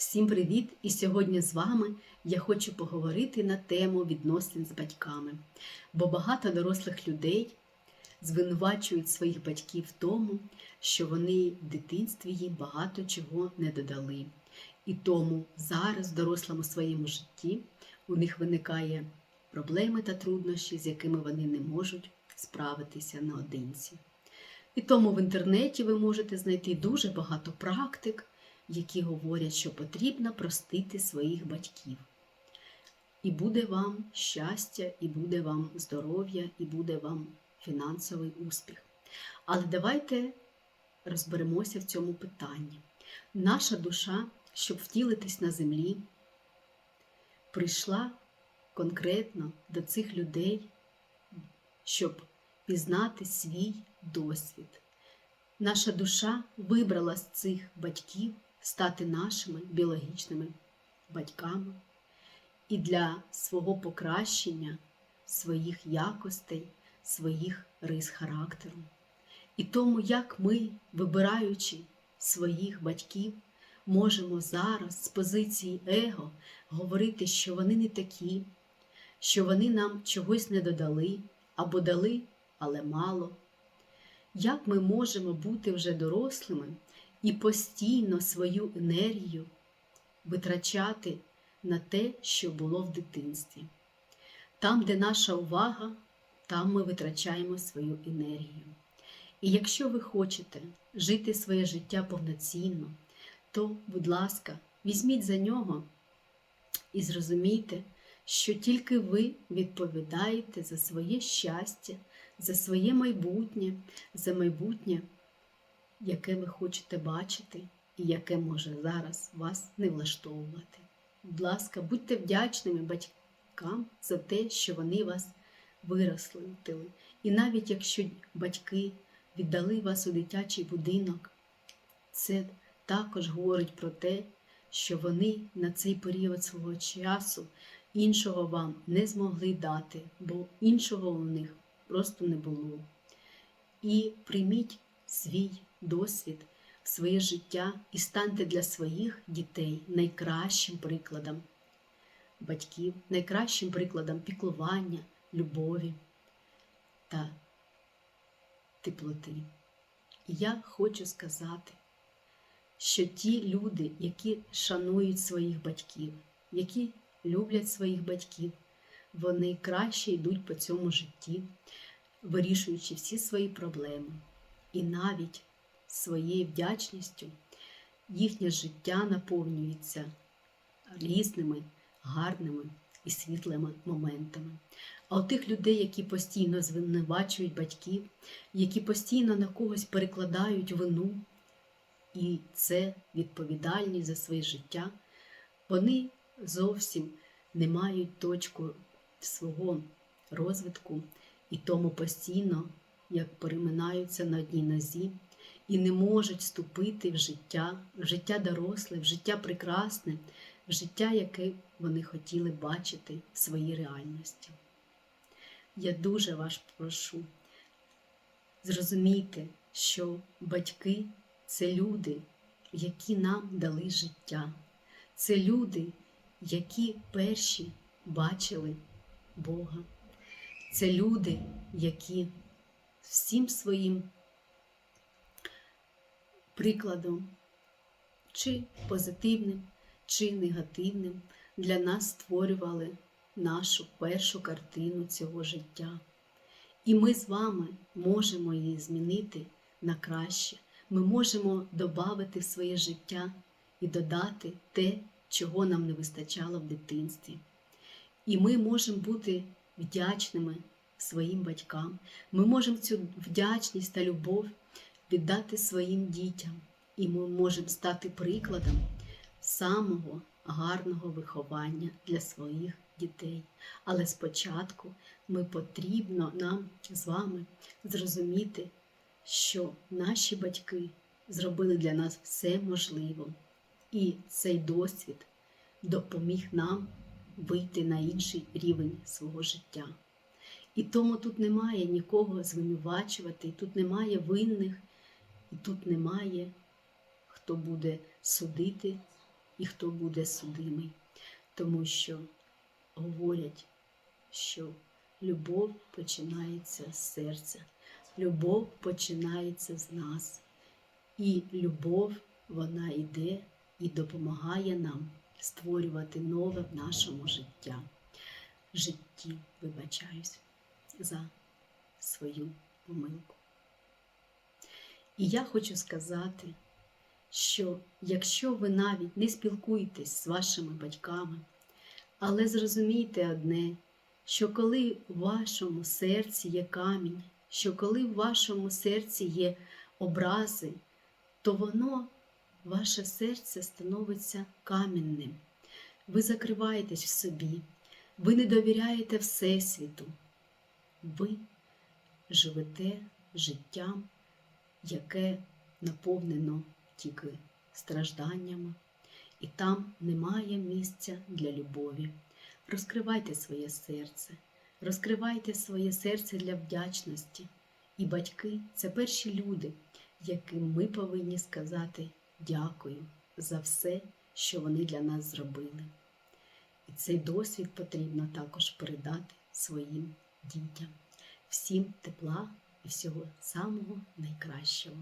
Всім привіт! І сьогодні з вами я хочу поговорити на тему відносин з батьками. Бо багато дорослих людей звинувачують своїх батьків в тому, що вони в дитинстві їм багато чого не додали. І тому зараз, в дорослому своєму житті, у них виникає проблеми та труднощі, з якими вони не можуть справитися наодинці. І тому в інтернеті ви можете знайти дуже багато практик, які говорять, що потрібно простити своїх батьків. І буде вам щастя, і буде вам здоров'я, і буде вам фінансовий успіх. Але давайте розберемося в цьому питанні. Наша душа, щоб втілитись на землі, прийшла конкретно до цих людей, щоб пізнати свій досвід. Наша душа вибрала з цих батьків стати нашими біологічними батьками і для свого покращення своїх якостей, своїх рис характеру. І тому, як ми, вибираючи своїх батьків, можемо зараз з позиції его говорити, що вони не такі, що вони нам чогось не додали або дали, але мало. Як ми можемо бути вже дорослими і постійно свою енергію витрачати на те, що було в дитинстві? Там, де наша увага, там ми витрачаємо свою енергію. І якщо ви хочете жити своє життя повноцінно, то, будь ласка, візьміть за нього і зрозумійте, що тільки ви відповідаєте за своє щастя, за своє майбутнє, за майбутнє, яке ви хочете бачити і яке може зараз вас не влаштовувати. Будь ласка, будьте вдячними батькам за те, що вони вас виросли. І навіть якщо батьки віддали вас у дитячий будинок, це також говорить про те, що вони на цей період свого часу іншого вам не змогли дати, бо іншого у них просто не було. І прийміть свій досвід в своє життя і станьте для своїх дітей найкращим прикладом батьків, найкращим прикладом піклування, любові та теплоти. І я хочу сказати, що ті люди, які шанують своїх батьків, які люблять своїх батьків, вони краще йдуть по цьому житті, вирішуючи всі свої проблеми. І навіть своєю вдячністю їхнє життя наповнюється різними, гарними і світлими моментами. А у тих людей, які постійно звинувачують батьків, які постійно на когось перекладають вину, і це відповідальність за своє життя, вони зовсім не мають точку свого розвитку і тому постійно як переминаються на одній нозі і не можуть вступити в життя, в життя доросле, в життя прекрасне, в життя, яке вони хотіли бачити в своїй реальності. Я дуже вас прошу, зрозумійте, що батьки це люди, які нам дали життя, це люди, які перші бачили Бога. Це люди, які всім своїм прикладом, чи позитивним, чи негативним, для нас створювали нашу першу картину цього життя. І ми з вами можемо її змінити на краще. Ми можемо додати в своє життя і додати те, чого нам не вистачало в дитинстві. І ми можемо бути вдячними своїм батькам. Ми можемо цю вдячність та любов віддати своїм дітям, і ми можемо стати прикладом самого гарного виховання для своїх дітей. Але спочатку ми потрібно нам з вами зрозуміти, що наші батьки зробили для нас все можливе, і цей досвід допоміг нам вийти на інший рівень свого життя. І тому тут немає нікого звинувачувати, тут немає винних, і тут немає, хто буде судити і хто буде судимий. Тому що говорять, що любов починається з серця, любов починається з нас. І любов, вона йде і допомагає нам створювати нове в нашому життя. житті, вибачаюсь за свою помилку. І я хочу сказати, що якщо ви навіть не спілкуєтесь з вашими батьками, але зрозумійте одне, що коли в вашому серці є камінь, що коли в вашому серці є образи, то воно, ваше серце становиться камінним. Ви закриваєтесь в собі, ви не довіряєте Всесвіту, ви живете життям, яке наповнено тільки стражданнями, і там немає місця для любові. Розкривайте своє серце, розкривайте своє серце для вдячності. І батьки це перші люди, яким ми повинні сказати дякую за все, що вони для нас зробили. І цей досвід потрібно також передати своїм дітям. Всім тепла і всього самого найкращого.